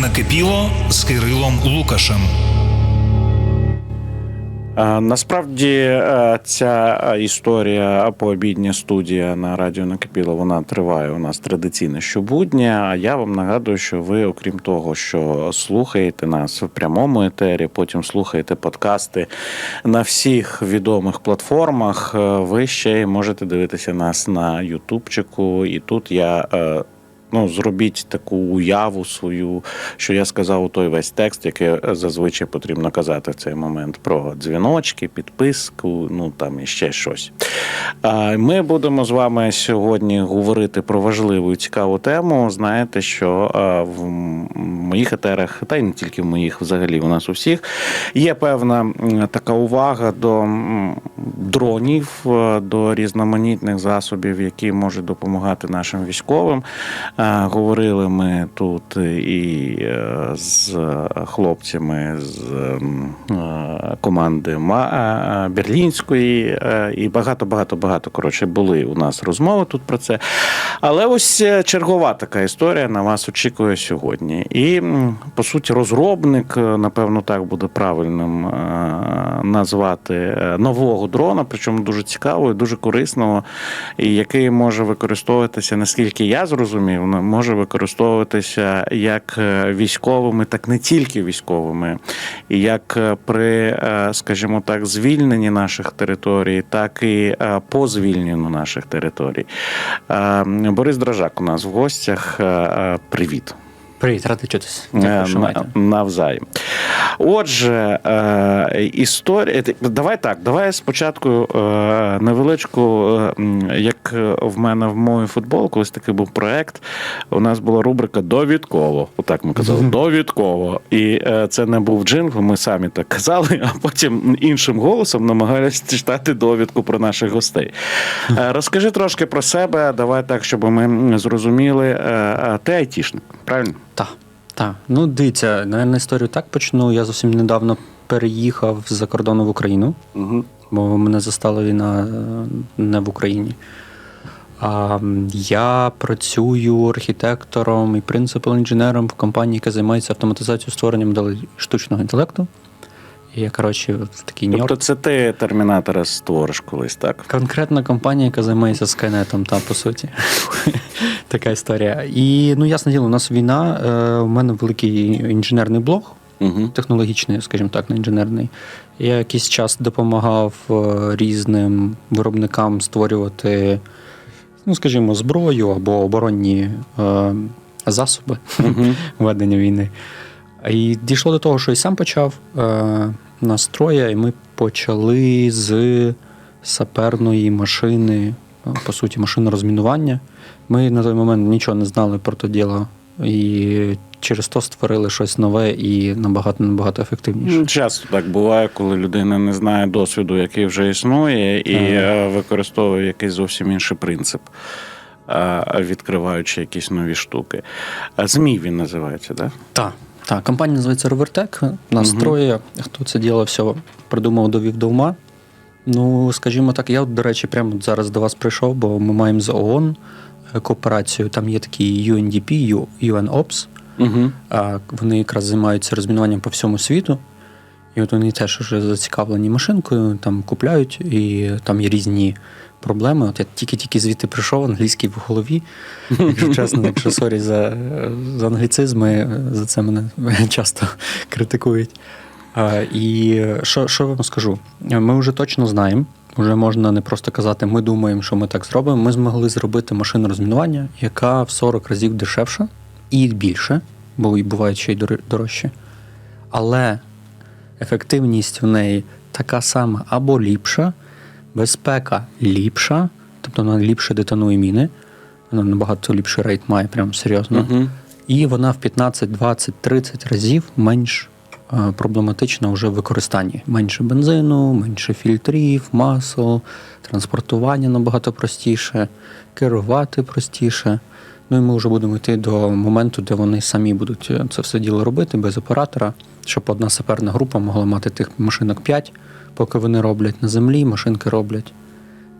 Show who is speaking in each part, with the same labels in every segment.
Speaker 1: Накипіло з Кирилом Лукашем.
Speaker 2: Насправді е, ця е, історія пообідня студія на радіо Накипіло, вона триває у нас традиційно щобудня. А я вам нагадую, що ви, окрім того, що слухаєте нас в прямому етері, потім слухаєте подкасти на всіх відомих платформах. е, Ви ще можете дивитися нас на Ютубчику. І тут я. Ну, зробіть таку уяву свою, що я сказав у той весь текст, який зазвичай потрібно казати в цей момент про дзвіночки, підписку, ну там і ще щось. Ми будемо з вами сьогодні говорити про важливу і цікаву тему. Знаєте, що в моїх етерах, та й не тільки в моїх, взагалі, у нас у всіх є певна така увага до дронів, е, до різноманітних засобів, які можуть допомагати нашим військовим. Говорили ми тут і е, з хлопцями з е, команди е, Берлінської, і багато, багато, багато коротше були у нас розмови тут про це. Але ось чергова така історія на вас очікує сьогодні. І по суті, розробник, напевно, так буде правильним назвати нового дрона, причому дуже цікавого, і дуже корисного, і який може використовуватися, наскільки я зрозумів, на- може використовуватися як е, військовими, так не тільки військовими, як е, при, е, скажімо так, звільненні наших територій, так і по звільненню наших територій. Борис Дражак у нас в гостях. Привіт.
Speaker 3: Привіт, радий чутись.
Speaker 2: Е. Навзаєм. Отже, е, історія. Давай так, давай спочатку е, невеличку, як в мене в моїй футбол, колись такий був проект. У нас була рубрика Довідково. Отак ми казали, довідково. І це не був джингл, ми самі так казали, а потім іншим голосом намагалися читати довідку про наших гостей. Розкажи трошки про себе, давай так, щоб ми зрозуміли. Ти айтішник, правильно?
Speaker 3: Так, так. Ну, дивіться, наверное, історію так почну. Я зовсім недавно переїхав з-за кордону в Україну,
Speaker 2: Угу.
Speaker 3: бо мене застала війна е, не в Україні. А, я працюю архітектором і принципал інженером в компанії, яка займається автоматизацією створенням штучного інтелекту. Я, коротше, в Нью-Йорк.
Speaker 2: Тобто це ти термінатора створиш колись, так?
Speaker 3: Конкретна компанія, яка займається скайнетом, та по суті. така історія. І ну, ясне діло, у нас війна. Е, у мене великий інженерний блог,
Speaker 2: Угу.
Speaker 3: технологічний, скажімо так, не інженерний. Я якийсь час допомагав е, різним виробникам створювати, ну, скажімо, зброю або оборонні е, засоби ведення війни. І дійшло до того, що і сам почав е, нас троє, і ми почали з саперної машини, е, по суті, машини розмінування. Ми на той момент нічого не знали про то діло. І через то створили щось нове і набагато набагато ефективніше.
Speaker 2: Ну, Часто так буває, коли людина не знає досвіду, який вже існує, і
Speaker 3: Ага.
Speaker 2: е, використовує якийсь зовсім інший принцип, відкриваючи якісь нові штуки. Змій він називається, так?
Speaker 3: Так. Так, компанія називається Rovertech. Нас
Speaker 2: Мгм.
Speaker 3: троє. Хто це діло все придумав, довів до ума. Ну, скажімо так, я, до речі, прямо зараз до вас прийшов, бо ми маємо з ООН е, кооперацію. Там є такий UNDP, UNOPS.
Speaker 2: Угу.
Speaker 3: А вони якраз займаються розмінуванням по всьому світу. І от вони теж вже зацікавлені машинкою, там купляють, і там є різні проблеми. От я тільки-тільки звідти прийшов, англійський в голові. Якщо чесно, якщо сорі за, за англіцизми, за це мене часто критикують. А, і що, що вам скажу? Ми вже точно знаємо. Вже можна не просто казати, ми думаємо, що ми так зробимо. Ми змогли зробити машину розмінування, яка в 40 разів дешевша і більше, бо і бувають ще й дор- дорожче. Але ефективність в неї така сама або ліпша, безпека ліпша, тобто вона ліпше детонує міни, вона набагато ліпший рейт має, прям серйозно.
Speaker 2: Угу.
Speaker 3: І вона в 15, 20, 30 разів менш е, проблематична вже в використанні. Менше бензину, менше фільтрів, масел, транспортування набагато простіше, керувати простіше. Ну і ми вже будемо йти до моменту, де вони самі будуть е, це все діло робити без оператора, щоб одна саперна група могла мати тих машинок 5, поки вони роблять на землі, машинки роблять.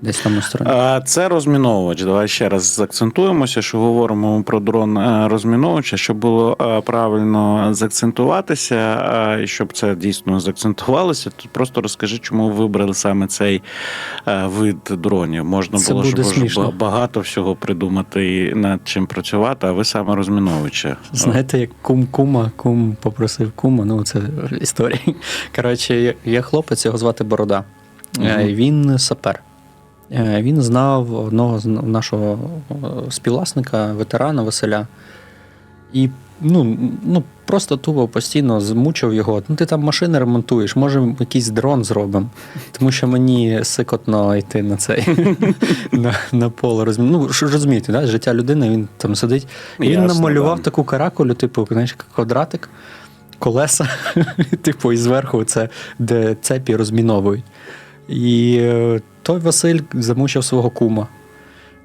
Speaker 3: Десь там стороні.
Speaker 2: Це розміновувач. Давай ще раз заакцентуємося, що говоримо про дрон е, розміновувача, щоб було е, правильно заакцентуватися, е, і щоб це дійсно заакцентувалося, то просто розкажи, чому ви вибрали саме цей вид дронів. Можна
Speaker 3: Це
Speaker 2: було
Speaker 3: буде
Speaker 2: щоб
Speaker 3: смішно.
Speaker 2: багато всього придумати і над чим працювати, а ви саме розміновувача.
Speaker 3: Знаєте, як кум кума, кум попросив кума, ну це історія. Коротше, є- є хлопець, його звати Борода.
Speaker 2: Мгм.
Speaker 3: Він сапер. Е, Він знав одного з нашого е, співвласника, ветерана Василя. І ну, ну, просто тупо постійно змучив його. Ну, ти там машини ремонтуєш, може, якийсь дрон зробимо. Тому що мені сикотно йти на цей на, на поле. розмі- Ну, розумієте, да? життя людини, він там сидить. І він
Speaker 2: Ясно,
Speaker 3: намалював
Speaker 2: да.
Speaker 3: таку каракулю, типу, знаєш, квадратик, колеса, типу, і зверху це, де цепі розміновують. І е, той Василь замучив свого кума.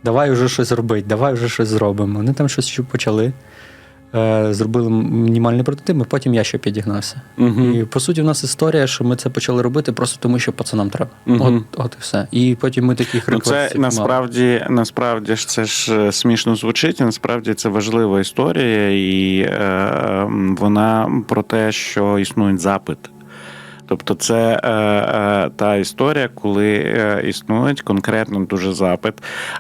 Speaker 3: Давай вже щось робити, давай вже щось зробимо. Вони там щось почали. Е, Зробили мінімальний прототип, і потім я ще підігнався.
Speaker 2: Мгм.
Speaker 3: І по суті, в нас історія, що ми це почали робити просто тому, що пацанам треба.
Speaker 2: Мгм.
Speaker 3: От, от і все. І потім ми таких
Speaker 2: Ну, це
Speaker 3: реквестів мали.
Speaker 2: насправді, насправді ж це ж е, смішно звучить. і Насправді це важлива історія, і е, вона про те, що існує запит. Тобто, це е, е, та історія, коли е, існує конкретно дуже запит.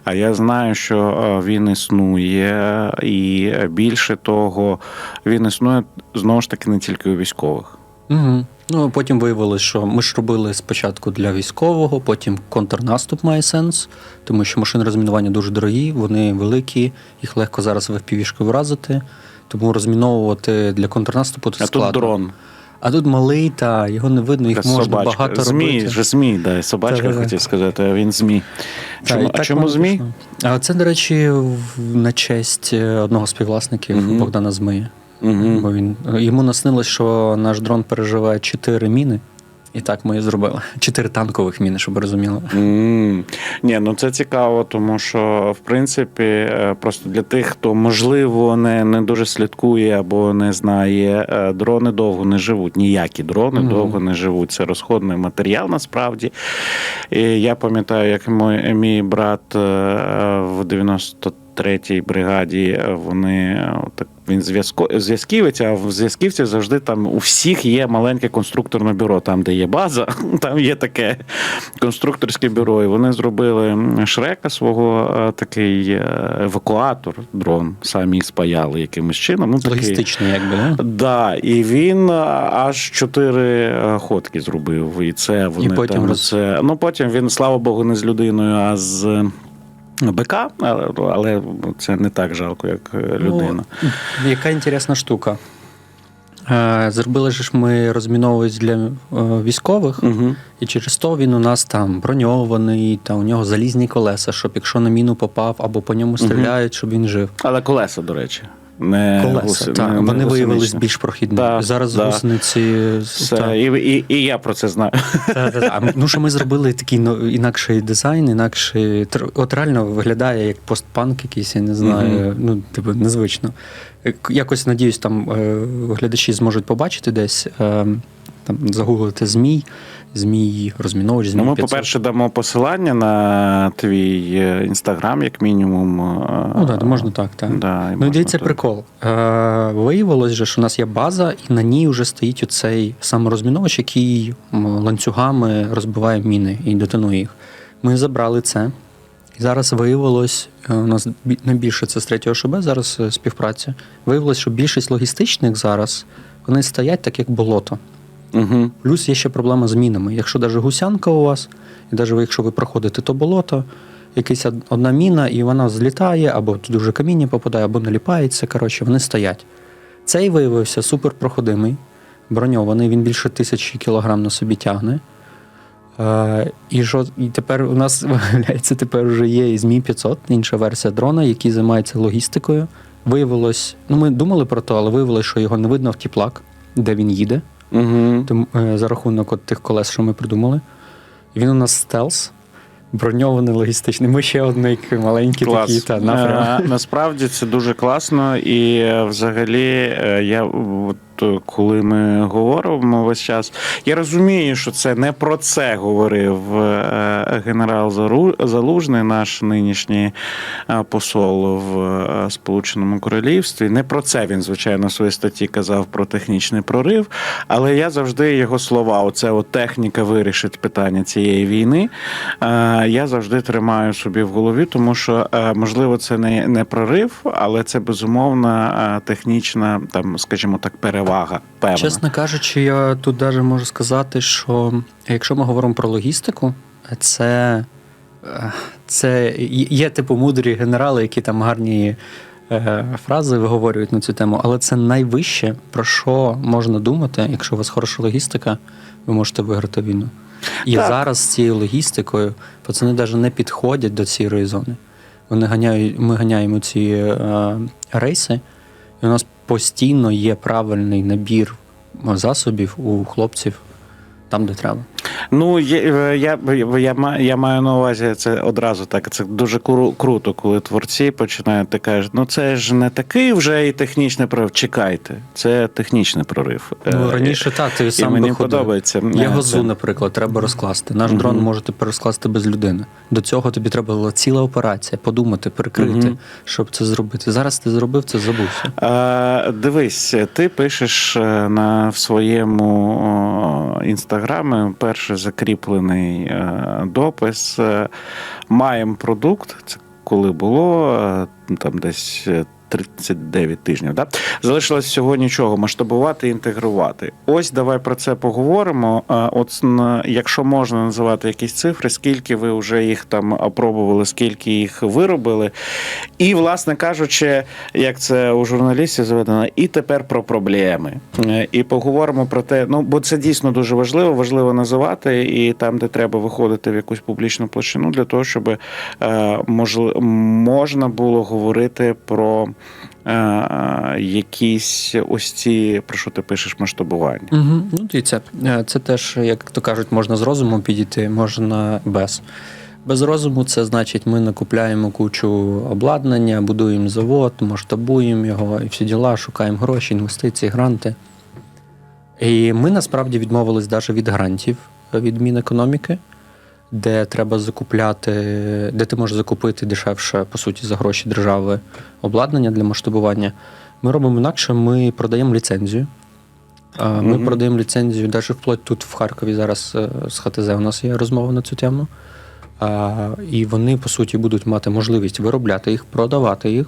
Speaker 2: А я знаю, що е, він існує, і більше того, він існує знову ж таки не тільки у військових.
Speaker 3: Угу. Ну, потім виявилось, що ми ж робили спочатку для військового, потім контрнаступ має сенс, тому що машини розмінування дуже дорогі, вони великі, їх легко зараз в FPV-шки вразити. Тому розміновувати для контрнаступу тут
Speaker 2: А тут дрон.
Speaker 3: А тут малий, та його не видно, їх
Speaker 2: Така
Speaker 3: можна
Speaker 2: собачка.
Speaker 3: багато
Speaker 2: змій,
Speaker 3: робити.
Speaker 2: же змій, да, собачка
Speaker 3: Та-та-та.
Speaker 2: хотів сказати, а він змій. Чому,
Speaker 3: і
Speaker 2: а чому змій?
Speaker 3: А це, до речі, на честь е, одного з співвласників
Speaker 2: Мгм.
Speaker 3: Богдана Змия.
Speaker 2: Мгм.
Speaker 3: Бо він йому наснилось, що наш дрон переживає чотири міни. І так ми і зробили. Чотири танкових міни, щоб розуміли.
Speaker 2: М. Ні, ну це цікаво, тому що в принципі, е, просто для тих, хто можливо не, не дуже слідкує або не знає, е, дрони довго не живуть. Ніякі дрони
Speaker 3: Мгм.
Speaker 2: довго не живуть. Це розходний матеріал насправді. І я пам'ятаю, як мій, мій брат е, в 93-й бригаді вони так. Він зв'язко зв'язківець, а в зв'язківці завжди там у всіх є маленьке конструкторне бюро. Там, де є база, там є таке конструкторське бюро. І вони зробили шрека свого е, такий е, евакуатор, дрон, самі спаяли якимось чином. Ну,
Speaker 3: Логістично, якби, да?
Speaker 2: Да, і він е, аж чотири ходки зробив. І це вони
Speaker 3: потім
Speaker 2: там
Speaker 3: роз-
Speaker 2: це. Ну потім він, слава Богу, не з людиною, а з. Е, БК, але, але це не так жалко, як е, людина.
Speaker 3: Ну, яка інтересна штука. Е, Зробили ж ми розміновують для е, військових,
Speaker 2: Угу.
Speaker 3: і через то він у нас там броньований, та у нього залізні колеса, щоб якщо на міну попав або по ньому стріляють, щоб він жив.
Speaker 2: Але колеса, до речі. Не
Speaker 3: Колеса,
Speaker 2: гуси-
Speaker 3: так,
Speaker 2: не-
Speaker 3: вони
Speaker 2: гусеничні.
Speaker 3: більш прохідними.
Speaker 2: Да,
Speaker 3: Зараз
Speaker 2: да.
Speaker 3: гусениці.
Speaker 2: Все,
Speaker 3: та.
Speaker 2: і, і, і я про це знаю.
Speaker 3: Та-та-та. А, Ну, що ми зробили такий ну, інакший дизайн, інакший. От реально виглядає як постпанк якийсь, я не знаю. Ну, типу, незвично. Е, Якось надіюсь, там е, глядачі зможуть побачити десь. е, Там загуглити змій, змій розміновувач, змій
Speaker 2: Ну, ми,
Speaker 3: 500.
Speaker 2: по-перше, дамо посилання на твій е, інстаграм, як мінімум. е,
Speaker 3: Ну, так, можна так, так.
Speaker 2: Да,
Speaker 3: Ну,
Speaker 2: можна
Speaker 3: дивіться,
Speaker 2: так.
Speaker 3: прикол. Е, виявилось, же, що у нас є база, і на ній вже стоїть оцей саморозміновувач, який ланцюгами розбиває міни і детонує їх. Ми забрали це. І зараз виявилось, е, у нас найбільше це з третього ШБ зараз е, співпраця. Виявилось, що більшість логістичних зараз вони стоять так, як болото.
Speaker 2: Угу.
Speaker 3: Плюс є ще проблема з мінами. Якщо навіть гусянка у вас, і навіть якщо ви проходите то болото, якась одна міна, і вона злітає, або вже каміння попадає, або наліпається. Коротше, вони стоять. Цей виявився суперпроходимий, броньований, він більше тисячі кілограм на собі тягне. Е, і, що, і тепер у нас виявляється, тепер вже є і Змій 500, інша версія дрона, який займається логістикою. Виявилось, ну ми думали про то, але виявилось, що його не видно в тіплак, де він їде.
Speaker 2: Угу.
Speaker 3: Тому, е, за рахунок от тих колес, що ми придумали. Він у нас стелс, броньований логістичний. Ми ще одний маленький
Speaker 2: Клас.
Speaker 3: такий та.
Speaker 2: Е, Насправді це дуже класно, і е, взагалі я от коли ми говоримо весь час, я розумію, що це не про це говорив е, генерал Залужний, наш нинішній е, посол в е, Сполученому Королівстві. Не про це він, звичайно, в своїй статті казав про технічний прорив. Але я завжди його слова, оце от техніка вирішить питання цієї війни. е, Я завжди тримаю собі в голові, тому що е, можливо це не, прорив, але це безумовна е, технічна, там, скажімо так, перевага. Певна.
Speaker 3: Чесно кажучи, я тут навіть можу сказати, що якщо ми говоримо про логістику, це, е, це є типу мудрі генерали, які там гарні е, фрази виговорюють на цю тему, але це найвище, про що можна думати, якщо у вас хороша логістика, ви можете виграти війну. І
Speaker 2: Так.
Speaker 3: зараз з цією логістикою пацани навіть не підходять до цієї зони. Вони ганяють, ми ганяємо ці е, рейси, і у нас постійно є правильний набір засобів у хлопців там, де треба.
Speaker 2: Ну, е, я, я, я, я маю на увазі це одразу так. Це дуже кру- круто, коли творці починають ти кажуть, ну це ж не такий вже і технічний прорив. Чекайте, це технічний прорив.
Speaker 3: Ну,
Speaker 2: Е,
Speaker 3: раніше так, ти
Speaker 2: і мені
Speaker 3: виходив.
Speaker 2: подобається. Е,
Speaker 3: газу,
Speaker 2: це-
Speaker 3: наприклад, треба розкласти. Наш дрон
Speaker 2: Мгм.
Speaker 3: можете розкласти без людини. До цього тобі треба була ціла операція, подумати, прикрити,
Speaker 2: Мгм.
Speaker 3: щоб це зробити. Зараз ти зробив це, забувся.
Speaker 2: Е, Дивись, ти пишеш на в своєму о, інстаграмі перший закріплений е, допис. е, Маємо продукт. Це коли було е, там десь. Е, 39 тижнів. Да? Залишилось всього нічого масштабувати інтегрувати. Ось давай про це поговоримо. От на- якщо можна називати якісь цифри, скільки ви вже їх там опробували, скільки їх виробили. І, власне кажучи, як це у журналістів заведено, і тепер про проблеми. Е, І поговоримо про те, ну бо це дійсно дуже важливо, важливо називати, і там, де треба виходити в якусь публічну площину, для того, щоб е, можна було говорити про е, якісь ось ці, про що ти пишеш, масштабування.
Speaker 3: Угу. Ну, дивіться, е, це теж, як то кажуть, можна з розумом підійти, можна без. Без розуму це значить, ми накупляємо кучу обладнання, будуємо завод, масштабуємо його і всі діла, шукаємо гроші, інвестиції, гранти. І ми насправді відмовились навіть від грантів від Мінекономіки, де треба закупляти, де ти можеш закупити дешевше, по суті, за гроші держави обладнання для масштабування. Ми робимо інакше, ми продаємо ліцензію. Ми
Speaker 2: Мгм.
Speaker 3: продаємо ліцензію, навіть вплоть тут в Харкові зараз е, з ХТЗ у нас є розмова на цю тему. І вони, по суті, будуть мати можливість виробляти їх, продавати їх.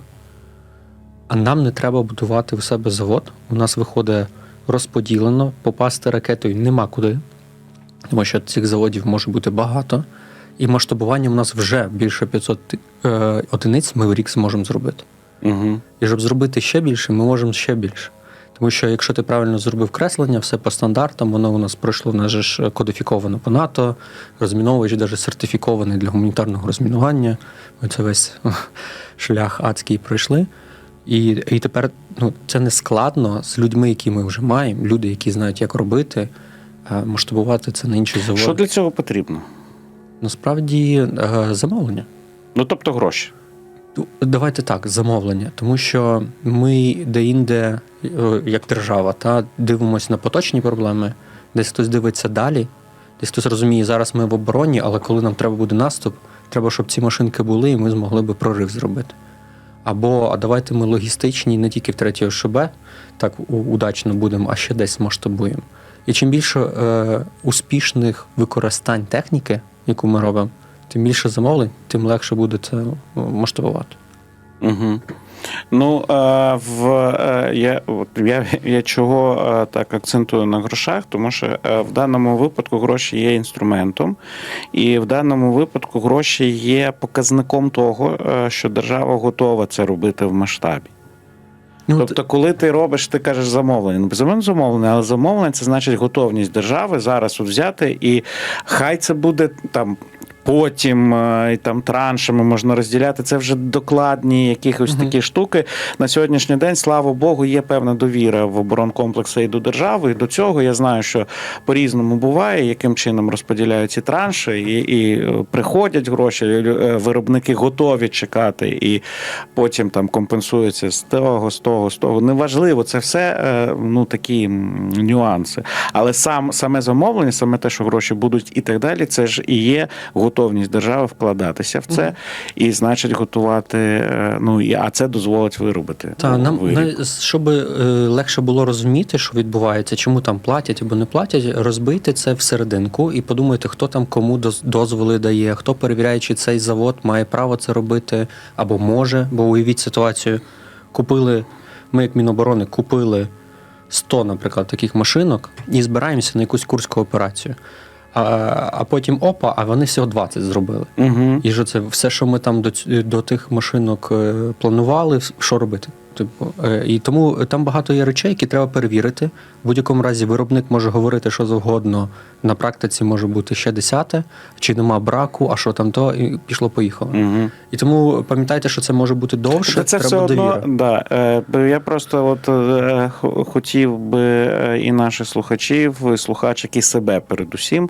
Speaker 3: А нам не треба будувати в себе завод. У нас виходить розподілено, попасти ракетою нема куди, тому що цих заводів може бути багато. І масштабування у нас вже більше 500 е, одиниць ми в рік зможемо зробити.
Speaker 2: Угу.
Speaker 3: І щоб зробити ще більше, ми можемо ще більше. Тому що якщо ти правильно зробив креслення, все по стандартам, воно у нас пройшло, в нас же ж кодифіковано по НАТО, розміновувач навіть сертифікований для гуманітарного розмінування. Ми це весь шлях адський пройшли. І, і тепер ну, це не складно з людьми, які ми вже маємо, люди, які знають, як робити, масштабувати це на інші заводи.
Speaker 2: Що для цього потрібно?
Speaker 3: Насправді е, замовлення.
Speaker 2: Ну тобто гроші.
Speaker 3: Ну, Давайте так, замовлення, тому що ми де-інде, е, як держава, та дивимося на поточні проблеми, десь хтось дивиться далі, десь хтось розуміє, зараз ми в обороні, але коли нам треба буде наступ, треба, щоб ці машинки були, і ми змогли би прорив зробити. Або а давайте ми логістичні не тільки в третій ОШБ, так удачно будемо, а ще десь масштабуємо. І чим більше е, успішних використань техніки, яку ми робимо, тим більше замовлень, тим легше буде це ну, масштабувати.
Speaker 2: Угу. Ну, е, в, е, я, я, я чого е, так акцентую на грошах, тому що е, в даному випадку гроші є інструментом, і в даному випадку гроші є показником того, е, що держава готова це робити в масштабі.
Speaker 3: Ну,
Speaker 2: Тобто, коли ти робиш, ти кажеш замовлення. Ну, безумовно, замовлення, але замовлення це значить готовність держави зараз взяти, і хай це буде там потім е, і там траншами можна розділяти. Це вже докладні якихось
Speaker 3: Мгм.
Speaker 2: такі штуки. На сьогоднішній день, слава Богу, є певна довіра в оборонкомплекси і до держави. І до цього я знаю, що по-різному буває, яким чином розподіляють ці транші, і, і е, приходять гроші, е, виробники готові чекати, і потім там компенсується з того, з того, з того. Неважливо, це все ну такі нюанси. Але сам саме замовлення, саме те, що гроші будуть і так далі, це ж і є готовність держави вкладатися в це, і значить готувати. е, Ну і а це дозволить виробити.
Speaker 3: Та
Speaker 2: ну,
Speaker 3: нам щоб е, легше було розуміти, що відбувається, чому там платять або не платять, розбийте це всерединку і подумайте, хто там кому доз- дозволи дає, хто перевіряє, чи цей завод має право це робити або може. Бо уявіть ситуацію, купили. Ми, як Міноборони, купили 100, наприклад, таких машинок і збираємося на якусь курську операцію. А, а потім опа, а вони всього 20 зробили.
Speaker 2: Угу.
Speaker 3: І що це все, що ми там до, до тих машинок е, планували, що робити? Типу, е, і тому там багато є речей, які треба перевірити. В будь-якому разі виробник може говорити що завгодно. На практиці може бути ще десяте, чи нема браку, а що там то, і пішло поїхало.
Speaker 2: Угу.
Speaker 3: І тому пам'ятайте, що це може бути довше.
Speaker 2: Та це
Speaker 3: треба
Speaker 2: все одно,
Speaker 3: довіра.
Speaker 2: да. Е, Я просто от е, хотів би і наших слухачів, і слухачок, і себе передусім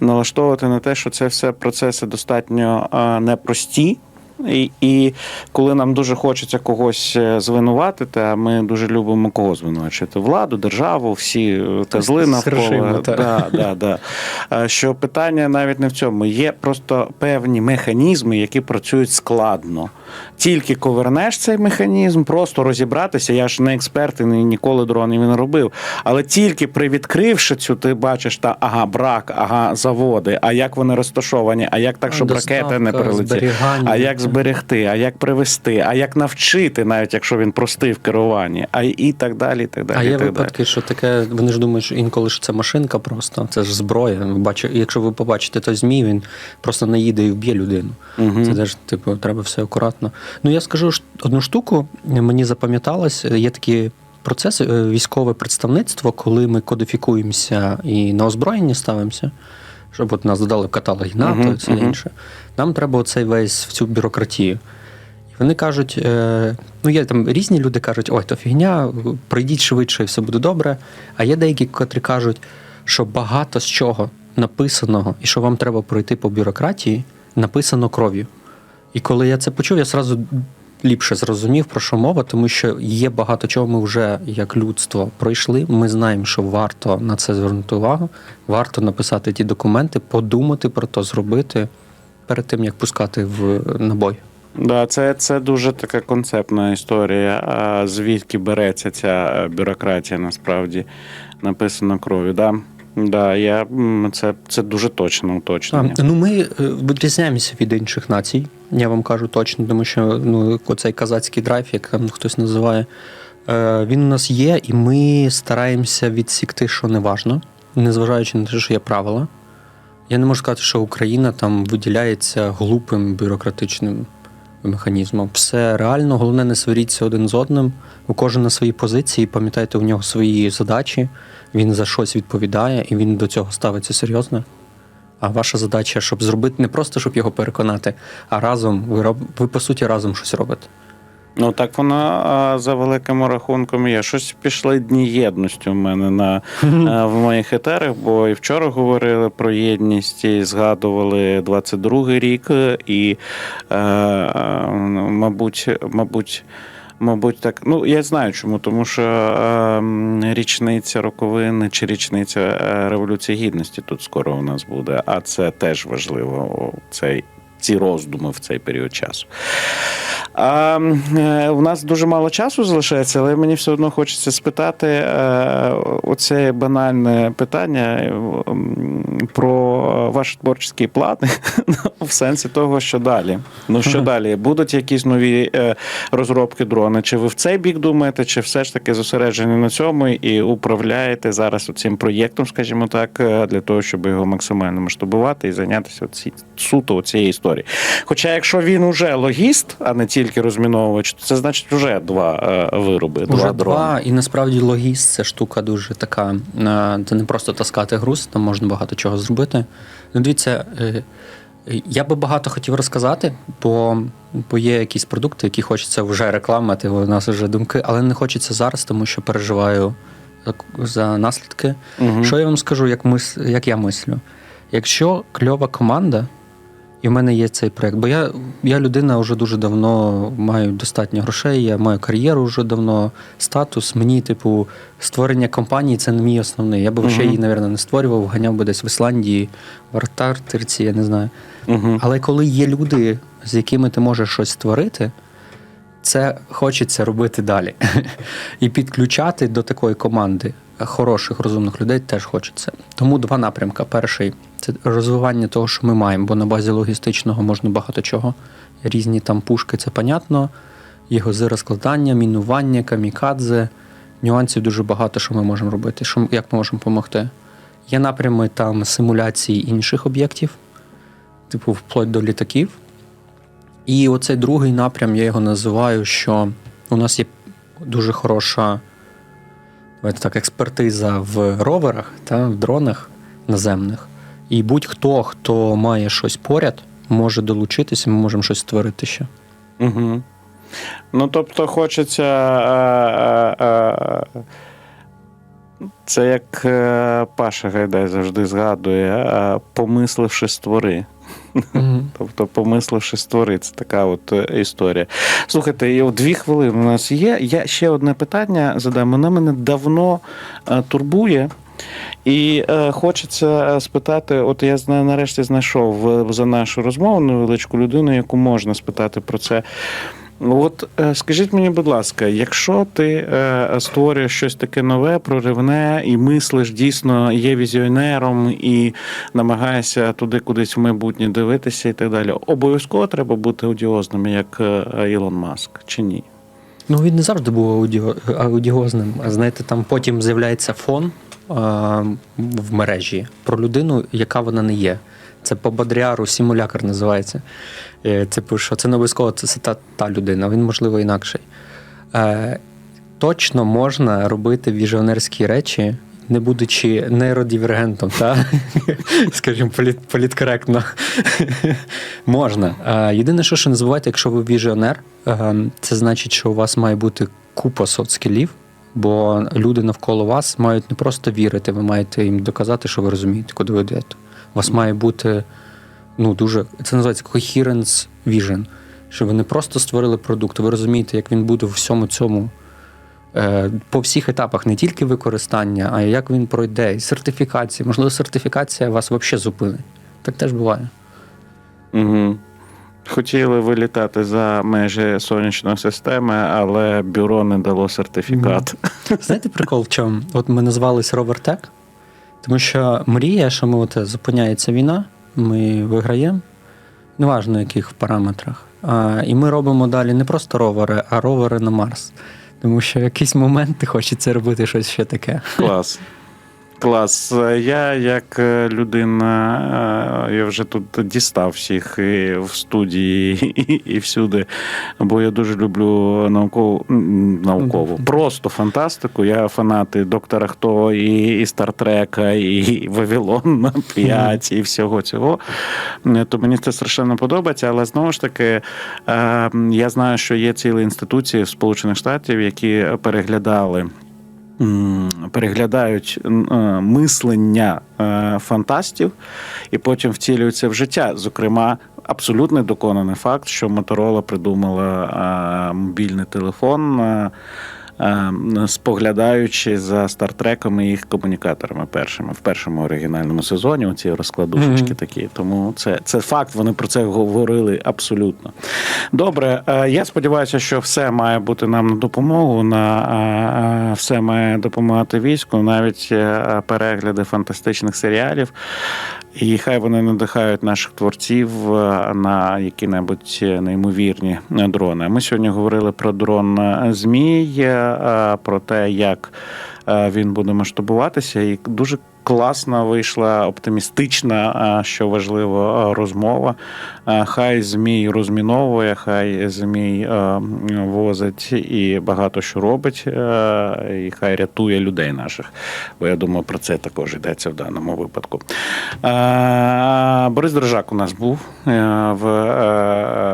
Speaker 2: налаштовувати на те, що це все процеси достатньо непрості. І, і коли нам дуже хочеться когось е, звинуватити, а ми дуже любимо кого звинувачувати? Владу, державу, всі е, козли
Speaker 3: з грошима,
Speaker 2: навколо. Да, да, да. Що питання навіть не в цьому. Є просто певні механізми, які працюють складно. Тільки ковернеш цей механізм, просто розібратися. Я ж не експерт і ніколи дронів не робив. Але тільки привідкривши цю, ти бачиш, та ага, брак, ага, заводи, а як вони розташовані, а як так, щоб
Speaker 3: Доставка,
Speaker 2: ракети не прилетіли, а як зберегти, а як привести, а як навчити, навіть якщо він простий в керуванні, а і так далі. І так далі
Speaker 3: А
Speaker 2: і
Speaker 3: є
Speaker 2: так далі.
Speaker 3: випадки, що таке, вони ж думають, що інколи що це машинка просто, це ж зброя. Бачите, якщо ви побачите той змій, він просто наїде і вб'є людину.
Speaker 2: Мгм.
Speaker 3: Це теж, типу, треба все акуратно. Ну я скажу ж одну штуку, мені запам'яталось, є такі процеси, е, військове представництво, коли ми кодифікуємося і на озброєння ставимося. Щоб от нас додали в каталогі НАТО і все
Speaker 2: мгм.
Speaker 3: інше. Нам треба оцей весь в цю бюрократію. І вони кажуть: е, ну є там різні люди кажуть, ой, то фігня, пройдіть швидше, і все буде добре. А є деякі, котрі кажуть, що багато з чого написаного, і що вам треба пройти по бюрократії, написано кров'ю. І коли я це почув, я зразу ліпше зрозумів, про що мова, тому що є багато чого ми вже як людство пройшли. Ми знаємо, що варто на це звернути увагу, варто написати ті документи, подумати про то, зробити перед тим, як пускати в набой.
Speaker 2: Да, це, це дуже така концептна історія. А звідки береться ця е, бюрократія насправді написано кров'ю. Да? Да, я, це, це дуже точне
Speaker 3: А, ну ми е, відрізняємося від інших націй, я вам кажу точно, тому що ну, оцей казацький драйв, як там хтось називає, е, він у нас є, і ми стараємося відсікти, що не важно, незважаючи на те, що є правила. Я не можу сказати, що Україна там виділяється глупим бюрократичним механізмом. Все реально, головне, не сваріться один з одним. У кожен на своїй позиції, пам'ятайте, у нього свої задачі, він за щось відповідає, і він до цього ставиться серйозно. А ваша задача, щоб зробити не просто, щоб його переконати, а разом ви роб... ви по суті разом щось робите.
Speaker 2: Ну так воно а, за великим рахунком є. Щось пішли дні єдності у мене на в моїх етерах, бо і вчора говорили про єдність, і згадували 22-й рік, і е, мабуть, мабуть. Мабуть, так. Ну, я знаю чому, тому що е, річниця роковини чи річниця е, Революції Гідності тут скоро у нас буде, а це теж важливо, цей, ці роздуми в цей період часу. А, е, у нас дуже мало часу залишається, але мені все одно хочеться спитати е, оце банальне питання е, про ваші творчі плани в сенсі того, що далі. Ну що далі? Будуть якісь нові розробки дрона? Чи ви в цей бік думаєте, чи все ж таки зосереджені на цьому і управляєте зараз цим проєктом, скажімо так, для того, щоб його максимально масштабувати і зайнятися оці, суто цією історією? Хоча, якщо він уже логіст, а не тільки розміновувач, то це значить вже два е, вироби,
Speaker 3: Уже
Speaker 2: два дрони.
Speaker 3: два, і насправді логіст це штука дуже така. е, Це не просто таскати груз, там можна багато чого зробити. Ну, дивіться, е, Я би багато хотів розказати, бо, бо є якісь продукти, які хочеться вже рекламити, у нас вже думки, але не хочеться зараз, тому що переживаю за, за наслідки.
Speaker 2: Мгм.
Speaker 3: Що я вам скажу, як, мис... як я мислю? Якщо кльова команда, і в мене є цей проект, бо я, я людина вже дуже давно маю достатньо грошей, я маю кар'єру вже давно, статус. Мені, типу, створення компанії це не мій основний. Я би ще її, мабуть, не створював, ганяв би десь в Ісландії, в Артартирці, я не знаю.
Speaker 2: Мгм.
Speaker 3: Але коли є люди, з якими ти можеш щось створити, це хочеться робити далі. І підключати до такої команди хороших, розумних людей теж хочеться. Тому два напрямки. Перший це розвивання того, що ми маємо, бо на базі логістичного можна багато чого. Різні там пушки, це понятно. Його розкладання, мінування, камікадзе. Нюансів дуже багато, що ми можемо робити, що, як ми можемо допомогти. Є напрями там симуляції інших об'єктів, типу, вплоть до літаків. І оцей другий напрям, я його називаю, що у нас є дуже хороша так, експертиза в роверах та в дронах наземних. І будь-хто, хто має щось поряд, може долучитися, ми можемо щось створити ще.
Speaker 2: Угу. Ну, тобто, хочеться. е, е, е, Це як Паша Гайдай завжди згадує, помисливши створи. Тобто, помисливши створи, це така от історія. Слухайте, і дві хвилини у нас є. Я ще одне питання задам. Воно мене давно турбує. І е, хочеться е, спитати: от я нарешті знайшов е, за нашу розмову невеличку людину, яку можна спитати про це. От е, скажіть мені, будь ласка, якщо ти створюєш щось таке нове, проривне і мислиш дійсно є візіонером і намагаєшся туди кудись в майбутнє дивитися і так далі, обов'язково треба бути одіозним, як Ілон Маск, чи ні?
Speaker 3: Ну, він не завжди був аудіо, аудіозним. А знаєте, там потім з'являється фон в мережі про людину, яка вона не є. Це по Бодріару симулякр називається. Е, Типу, що це не обов'язково це, це та, та людина, він, можливо, інакший. Е, точно можна робити віжіонерські речі, не будучи нейродивергентом, скажімо, політ, політкоректно. можна. Е, єдине, що ще не забувайте, якщо ви віжіонер, е, це значить, що у вас має бути купа соцскілів, бо люди навколо вас мають не просто вірити, ви маєте їм доказати, що ви розумієте, куди ви йдете. У вас має бути ну, дуже. Це називається coherence vision. Що ви не просто створили продукт, ви розумієте, як він буде в всьому цьому. е, По всіх етапах, не тільки використання, а як він пройде, і сертифікація. Можливо, сертифікація вас взагалі зупинить. Так теж буває.
Speaker 2: Угу. Хотіли вилітати за межі сонячної системи, але бюро не дало сертифікат.
Speaker 3: Знаєте, прикол в чому? От ми назвались RoverTech, тому що мрія, що ми от зупиняється війна, ми виграємо, неважно яких параметрах. А, і ми робимо далі не просто ровери, а ровери на Марс. Тому що в якийсь момент ти хочеться робити щось ще таке.
Speaker 2: Клас. Клас. Я, як е, людина, е, я вже тут дістав всіх і в студії, і, і всюди. Бо я дуже люблю наукову наукову. Просто фантастику. Я фанат і доктора Хто, і, і Стартрека, і Вавилон 5, і всього цього. Е, То мені це страшенно подобається, але знову ж таки, я знаю, що є цілі інституції в Сполучених Штатів, які переглядали. Переглядають е, мислення е, фантастів і потім втілюються в життя. Зокрема, абсолютно доконаний факт, що Моторола придумала е, мобільний телефон, споглядаючи за стартреками і їх комунікаторами першими в першому оригінальному сезоні. Оці розкладушечки
Speaker 3: Мгм.
Speaker 2: такі. Тому це, це факт. Вони про це говорили абсолютно. Добре, е, я сподіваюся, що все має бути нам на допомогу. На е, е, все має допомагати війську, навіть е, перегляди фантастичних серіалів. І хай вони надихають наших творців е, на які-небудь неймовірні дрони. Ми сьогодні говорили про дрон е, Змій, е, про те, як е, він буде масштабуватися, і дуже класна вийшла, оптимістична, що важливо, розмова. Хай змій розміновує, хай змій возить і багато що робить, і хай рятує людей наших. Бо я думаю, про це також йдеться в даному випадку. Борис Дрожак у нас був е, в е,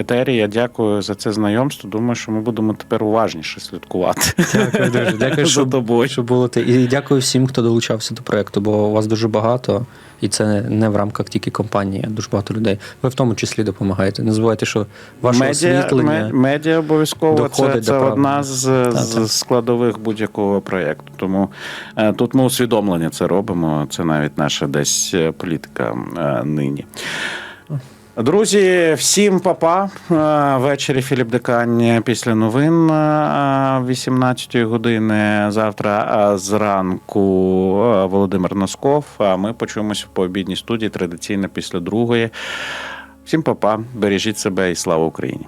Speaker 2: етері. Я дякую за це знайомство. Думаю, що ми будемо тепер уважніше слідкувати.
Speaker 3: Дякую дуже. Дякую,
Speaker 2: За
Speaker 3: що,
Speaker 2: тобою.
Speaker 3: що було те. І дякую всім, хто долучався до проекту, бо у вас дуже багато, і це не в рамках тільки компанії, а дуже багато людей. Ви в тому числі допомагаєте. Не забувайте, що ваше
Speaker 2: медіа,
Speaker 3: освітлення.
Speaker 2: медіа обов'язково це, це
Speaker 3: до
Speaker 2: одна з,
Speaker 3: Так,
Speaker 2: з складових будь-якого проєкту. Тому е, тут ми усвідомлення це робимо. Це навіть наша десь е, політика е, нині. Друзі, всім папа. Е, Ввечері Філіп Декань після новин е, 18 години. Завтра е, зранку е, Володимир Носков. А ми почуємося в пообідній студії традиційно після другої. Всім папа, бережіть себе і слава Україні.